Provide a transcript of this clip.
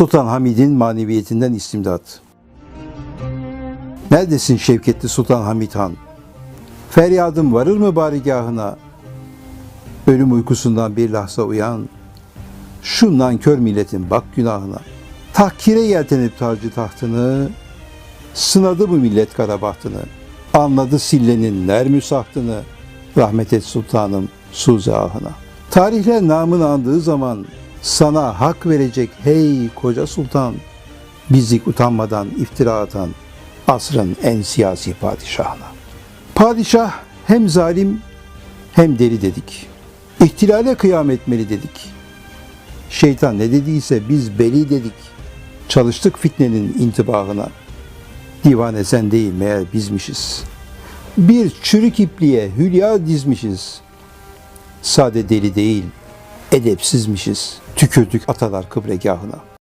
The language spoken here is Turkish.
Sultan Hamid'in maneviyetinden istimdat. Neredesin Şevketli Sultan Hamid Han? Feryadım varır mı barigahına? Ölüm uykusundan bir lahza uyan. Şu nankör milletin bak günahına. Tahkire yeltenip tacı tahtını, sınadı bu millet karabahtını. Anladı sillenin ner müsahtını, rahmet et sultanım suze ahına. Tarihler namını andığı zaman sana hak verecek hey koca sultan. Bizlik utanmadan iftira atan asrın en siyasi padişahına. Padişah hem zalim hem deli dedik. İhtilale kıyam etmeli dedik. Şeytan ne dediyse biz beli dedik. Çalıştık fitnenin intibahına. Divane sen değil meğer bizmişiz. Bir çürük ipliğe hülya dizmişiz. Sade deli değil, edepsizmişiz. Tükürdük atalar kıbregahına.